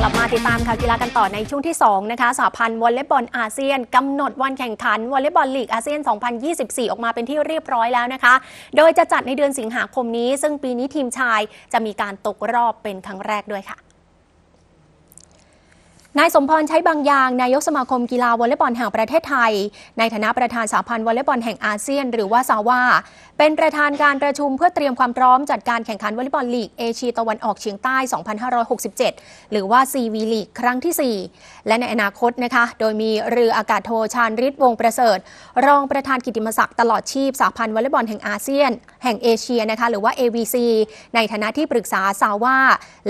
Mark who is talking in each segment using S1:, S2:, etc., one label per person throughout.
S1: กลับมาติดตามข่าวกีฬากันต่อในช่วงที่ 2 นะคะสหพันธ์วอลเลย์บอลอาเซียนกำหนดวันแข่งขันวอลเลย์บอลลีกอาเซียน 2024 ออกมาเป็นที่เรียบร้อยแล้วนะคะ โดยจะจัดในเดือนสิงหาคมนี้ ซึ่งปีนี้ทีมชายจะมีการตกรอบเป็นครั้งแรกด้วยค่ะ นายสมพรใช้บางยางนายกสมาคมกีฬาวอลเลย์บอลแห่งประเทศไทย ในฐานะประธานสหพันธ์วอลเลย์บอลแห่งอาเซียน หรือว่าซาว่าเป็นประธานการประชุมเพื่อเตรียมความพร้อมจัดการแข่งขันวอลเลย์บอลลีกเอเชียตะวันออกเฉียงใต้ 2567 หรือว่า CV ลีกครั้งที่ 4 และในอนาคตนะคะ โดยมีเรืออากาศโทชาญฤทธิ์วงประเสริฐ รองประธานกิตติมศักดิ์ตลอดชีพสหพันธ์วอลเลย์บอลแห่งอาเซียน แห่งเอเชียนะคะหรือว่า AVC ในฐานะที่ปรึกษาซาว่า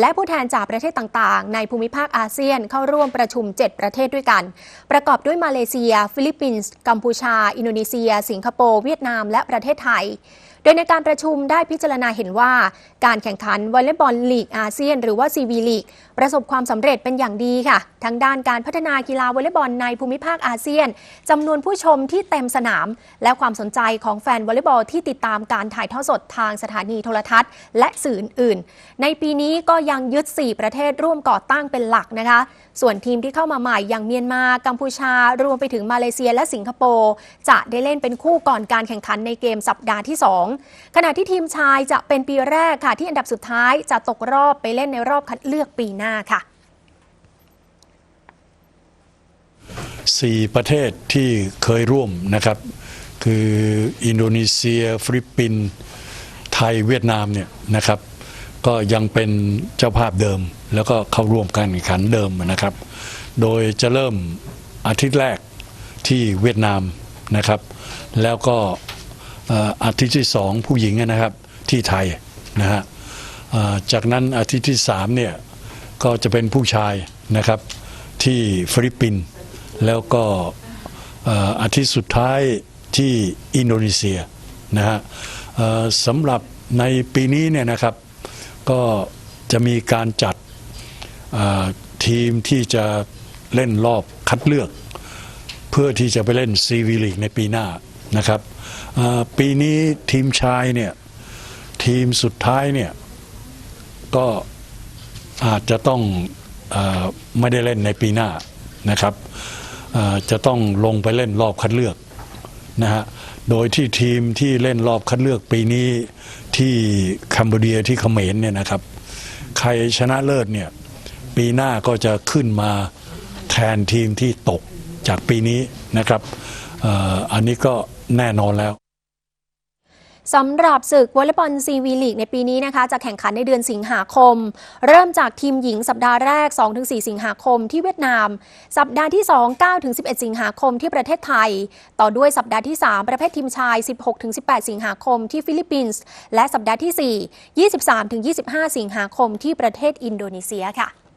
S1: และผู้แทนจากประเทศต่างๆ ในภูมิภาคอาเซียนเข้าร่วมรวมประชุม 7 ประเทศด้วยกัน ประกอบด้วยมาเลเซีย ฟิลิปปินส์กัมพูชา อินโดนีเซีย สิงคโปร์เวียดนาม และประเทศไทย โดยในการประชุมได้พิจารณาเห็นว่า การแข่งขันวอลเลย์บอลลีกอาเซียน หรือว่า CV ลีกประสบความสำเร็จเป็นอย่างดีค่ะทั้งด้านการพัฒนากีฬาวอลเลย์บอลในภูมิภาคอาเซียนจำนวนผู้ชมที่เต็มสนาม และความสนใจของแฟนวอลเลย์บอลที่ติดตามการถ่ายทอดสดทางสถานีโทรทัศน์ และสื่ออื่น ๆ ในปีนี้ก็ยังยึด 4 ประเทศร่วมก่อตั้งเป็นหลักนะคะ ส่วนทีมที่เข้ามาใหม่อย่างเมียนมากัมพูชา รวมไปถึงมาเลเซียและสิงคโปร์จะได้เล่นเป็นคู่ก่อนการแข่งขันในเกมสัปดาห์ที่ 2 ขณะที่ทีมชายจะเป็นปีแรกค่ะ ที่อันดับสุดท้ายจะตกรอบไปเล่นในรอบคัดเลือกปีหน้าค่ะ
S2: สี่ประเทศที่เคยร่วมนะครับ คืออินโดนีเซีย ฟิลิปปินส์ไทยเวียดนามเนี่ยนะครับ ก็ยังเป็นเจ้าภาพเดิม แล้วก็เข้าร่วมการแข่งขันเดิมนะครับ โดยจะเริ่มอาทิตย์แรกที่เวียดนามนะครับ แล้วก็อาทิตย์ที่สองผู้หญิงนะครับที่ไทยนะฮะจากนั้นอาทิตย์ที่สามเนี่ยก็จะเป็นผู้ชายนะครับที่ฟิลิปปินส์แล้วก็อาทิตย์สุดท้ายที่อินโดนีเซียนะฮะสำหรับในปีนี้เนี่ยนะครับ ก็จะมีการจัดทีมที่จะเล่นรอบคัดเลือก เพื่อที่จะไปเล่นซีวีลีกในปีหน้านะครับปีนี้ทีมชายเนี่ยทีมสุดท้ายเนี่ยก็อาจจะต้องอไม่ได้เล่นในปีหน้านะครับจะต้องลงไปเล่นรอบคัดเลือก นะฮะโดยที่ทีมที่เล่นรอบคัดเลือกปีนี้ที่คัมโบเดียที่เขมรเนี่ยนะครับ ใครชนะเลิศเนี่ยปีหน้าก็จะขึ้นมาแทนทีมที่ตกจากปีนี้นะครับออันนี้ก็แน่นอนแล้ว
S1: สำหรับศึกวอลเลย์บอลซีวีลีกในปีนี้นะคะจะแข่งขันในเดือนสิงหาคม เริ่มจากทีมหญิงสัปดาห์แรก 2-4 สิงหาคมที่เวียดนาม สัปดาห์ที่ 2 9-11 สิงหาคมที่ประเทศไทย ต่อด้วยสัปดาห์ที่ 3 ประเภททีมชาย 16-18 สิงหาคมที่ฟิลิปปินส์และสัปดาห์ที่ 4 23-25 สิงหาคมที่ประเทศอินโดนีเซียค่ะ